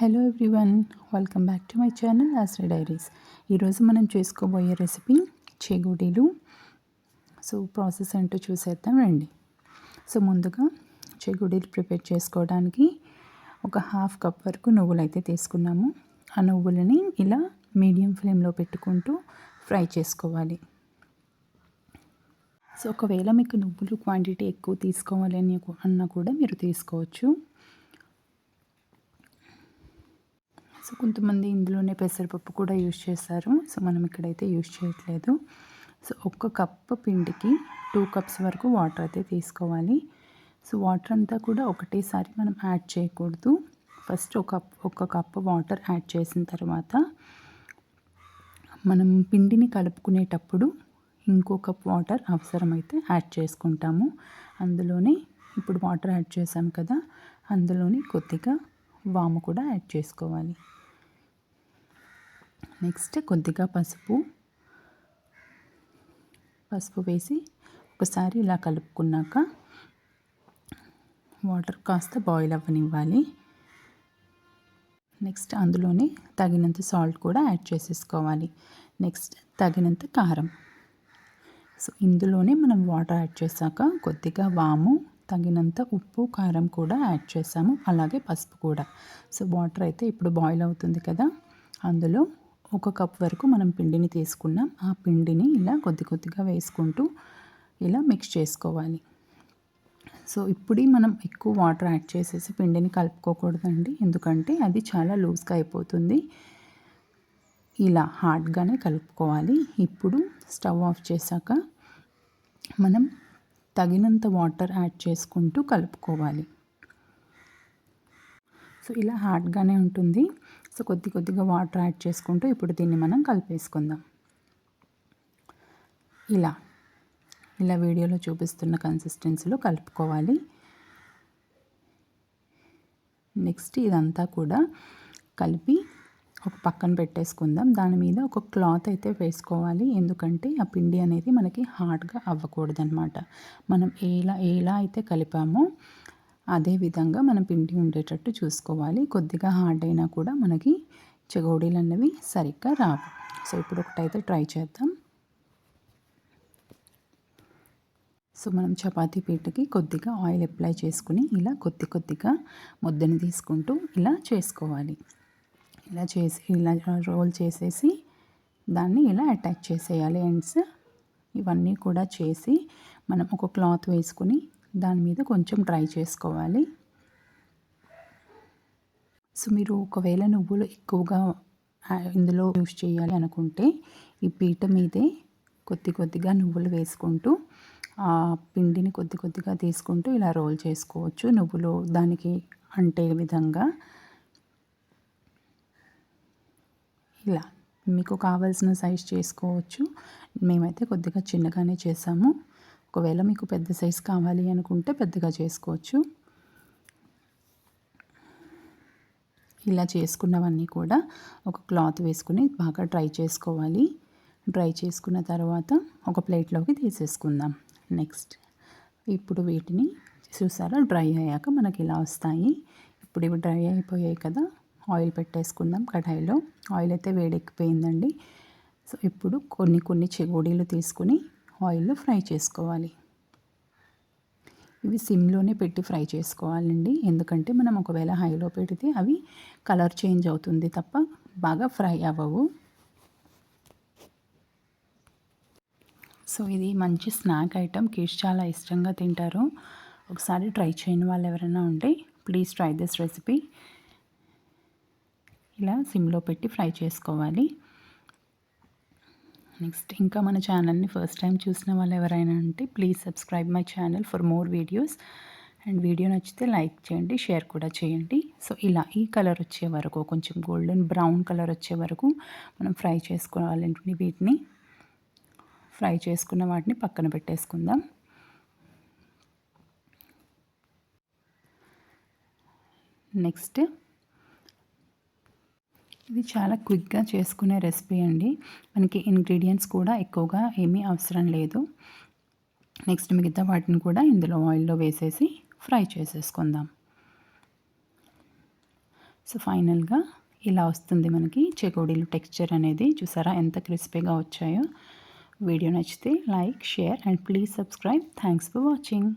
Hello everyone welcome back to my channel Ashree diaries. ఈరోజు మనం చేసుకోబోయే రెసిపీ చెగుడీలు. సో ప్రాసెస్ ఏంటో చూసేద్దాం రండి. సో ముందుగా చెగుడీలు ప్రిపేర్ చేసుకోవడానికి ఒక హాఫ్ కప్ వరకు నువ్వులు అయితే తీసుకున్నాము. ఆ నువ్వులని ఇలా మీడియం ఫ్లేమ్లో పెట్టుకుంటూ ఫ్రై చేసుకోవాలి. సో ఒకవేళ మీకు నువ్వులు క్వాంటిటీ ఎక్కువ తీసుకోవాలని అన్నా కూడా మీరు తీసుకోవచ్చు. సో కొంతమంది ఇందులోనే పెసరపప్పు కూడా యూజ్ చేస్తారు సో మనం ఇక్కడైతే యూజ్ చేయట్లేదు. సో ఒక్క కప్పు పిండికి టూ కప్స్ వరకు వాటర్ అయితే తీసుకోవాలి. సో వాటర్ అంతా కూడా ఒకటేసారి మనం యాడ్ చేయకూడదు. ఫస్ట్ ఒక ఒక కప్పు వాటర్ యాడ్ చేసిన తర్వాత మనం పిండిని కలుపుకునేటప్పుడు ఇంకో కప్ వాటర్ అవసరమైతే యాడ్ చేసుకుంటాము. అందులోనే ఇప్పుడు వాటర్ యాడ్ చేసాం కదా అందులోనే కొద్దిగా వాము కూడా యాడ్ చేసుకోవాలి. నెక్స్ట్ కొద్దిగా పసుపు. పసుపు వేసి ఒకసారి ఇలా కలుపుకున్నాక వాటర్ కాస్త బాయిల్ అవ్వనివ్వాలి. నెక్స్ట్ అందులోనే తగినంత సాల్ట్ కూడా యాడ్ చేసేసుకోవాలి. నెక్స్ట్ తగినంత కారం. సో ఇందులోనే మనం వాటర్ యాడ్ చేశాక కొద్దిగా వాము తగినంత ఉప్పు కారం కూడా యాడ్ చేసాము అలాగే పసుపు కూడా. సో వాటర్ అయితే ఇప్పుడు బాయిల్ అవుతుంది కదా. అందులో ఒక కప్ వరకు మనం పిండిని తీసుకున్నాం. ఆ పిండిని ఇలా కొద్ది కొద్దిగా వేసుకుంటూ ఇలా మిక్స్ చేసుకోవాలి. సో ఇప్పుడు మనం ఎక్కువ వాటర్ యాడ్ చేసేసి పిండిని కలుపుకోకూడదండి. ఎందుకంటే అది చాలా లూజ్గా అయిపోతుంది. ఇలా హార్డ్గానే కలుపుకోవాలి. ఇప్పుడు స్టవ్ ఆఫ్ చేశాక మనం తగినంత వాటర్ యాడ్ చేసుకుంటూ కలుపుకోవాలి. సో ఇలా హార్డ్గానే ఉంటుంది. సో కొద్ది కొద్దిగా వాటర్ యాడ్ చేసుకుంటూ ఇప్పుడు దీన్ని మనం కలిపేసుకుందాం. ఇలా ఇలా వీడియోలో చూపిస్తున్న కన్సిస్టెన్సీలో కలుపుకోవాలి. నెక్స్ట్ ఇదంతా కూడా కలిపి ఒక పక్కన పెట్టేసుకుందాం. దాని మీద ఒక క్లాత్ అయితే వేసుకోవాలి. ఎందుకంటే ఆ పిండి అనేది మనకి హార్డ్గా అవ్వకూడదు అనమాట మనం ఎలా ఎలా అయితే కలిపామో అదే విధంగా మనం పిండి ఉండేటట్టు చూసుకోవాలి. కొద్దిగా హార్డ్ అయినా కూడా మనకి చెగోడీలు అన్నవి సరిగ్గా రావు. సో ఇప్పుడు ఒకటైతే ట్రై చేద్దాం. సో మనం చపాతీ పీటకి కొద్దిగా ఆయిల్ అప్లై చేసుకుని ఇలా కొద్ది కొద్దిగా ముద్దని తీసుకుంటూ ఇలా చేసుకోవాలి. ఇలా చేసి ఇలా రోల్ చేసేసి దాన్ని ఇలా అటాచ్ చేసేయాలి. ఎండ్స్ ఇవన్నీ కూడా చేసి మనం ఒక క్లాత్ వేసుకుని దాని మీద కొంచెం డ్రై చేసుకోవాలి. సో మీరు ఒకవేళ నువ్వులు ఎక్కువగా ఇందులో యూస్ చేయాలి అనుకుంటే ఈ పీట మీదే కొద్ది కొద్దిగా నువ్వులు వేసుకుంటూ ఆ పిండిని కొద్ది కొద్దిగా తీసుకుంటూ ఇలా రోల్ చేసుకోవచ్చు. నువ్వులు దానికి అంటే విధంగా. ఇలా మీకు కావాల్సిన సైజ్ చేసుకోవచ్చు. మేమైతే కొద్దిగా చిన్నగానే చేసాము. ఒకవేళ మీకు పెద్ద సైజ్ కావాలి అనుకుంటే పెద్దగా చేసుకోవచ్చు. ఇలా చేసుకున్నవన్నీ కూడా ఒక క్లాత్ వేసుకుని బాగా డ్రై చేసుకోవాలి. డ్రై చేసుకున్న తర్వాత ఒక ప్లేట్లోకి తీసేసుకుందాం. నెక్స్ట్ ఇప్పుడు వీటిని చూసారా? డ్రై అయ్యాక మనకి ఇలా వస్తాయి. ఇప్పుడు ఇవి డ్రై అయిపోయాయి కదా. ఆయిల్ పెట్టేసుకుందాం కడాయిలో. ఆయిల్ అయితే వేడెక్కిపోయిందండి. సో ఇప్పుడు కొన్ని కొన్ని చెగోడీలు తీసుకుని ఆయిల్లో ఫ్రై చేసుకోవాలి. ఇవి సిమ్లోనే పెట్టి ఫ్రై చేసుకోవాలండి. ఎందుకంటే మనం ఒకవేళ హైలో పెడితే అవి కలర్ చేంజ్ అవుతుంది తప్ప బాగా ఫ్రై అవ్వవు. సో ఇది మంచి స్నాక్ ఐటమ్. కిడ్స్ చాలా ఇష్టంగా తింటారు. ఒకసారి ట్రై చేయని వాళ్ళు ఎవరైనా ఉంటే ప్లీజ్ ట్రై దిస్ రెసిపీ. ఇలా సిమ్లో పెట్టి ఫ్రై చేసుకోవాలి. నెక్స్ట్ ఇంకా మన ఛానల్ని ఫస్ట్ టైం చూసిన వాళ్ళు ఎవరైనా అంటే please subscribe my channel for more videos and video నచ్చితే లైక్ చేయండి షేర్ కూడా చేయండి. సో ఇలా ఈ కలర్ వచ్చే వరకు కొంచెం గోల్డెన్ బ్రౌన్ కలర్ వచ్చే వరకు మనం ఫ్రై చేసుకోవాలండి వీటిని. ఫ్రై చేసుకున్న వాటిని పక్కన పెట్టేసుకుందాం. నెక్స్ట్ ఇది చాలా క్విక్గా చేసుకునే రెసిపీ అండి. మనకి ఇంగ్రీడియంట్స్ కూడా ఎక్కువగా ఏమీ అవసరం లేదు. నెక్స్ట్ మిగతా వాటిని కూడా ఇందులో ఆయిల్లో వేసేసి ఫ్రై చేసేసుకుందాం. సో ఫైనల్గా ఇలా వస్తుంది మనకి చెకోడీలు టెక్స్చర్ అనేది. చూసారా ఎంత క్రిస్పీగా వచ్చాయో. వీడియో నచ్చితే like share and please subscribe. Thanks for watching.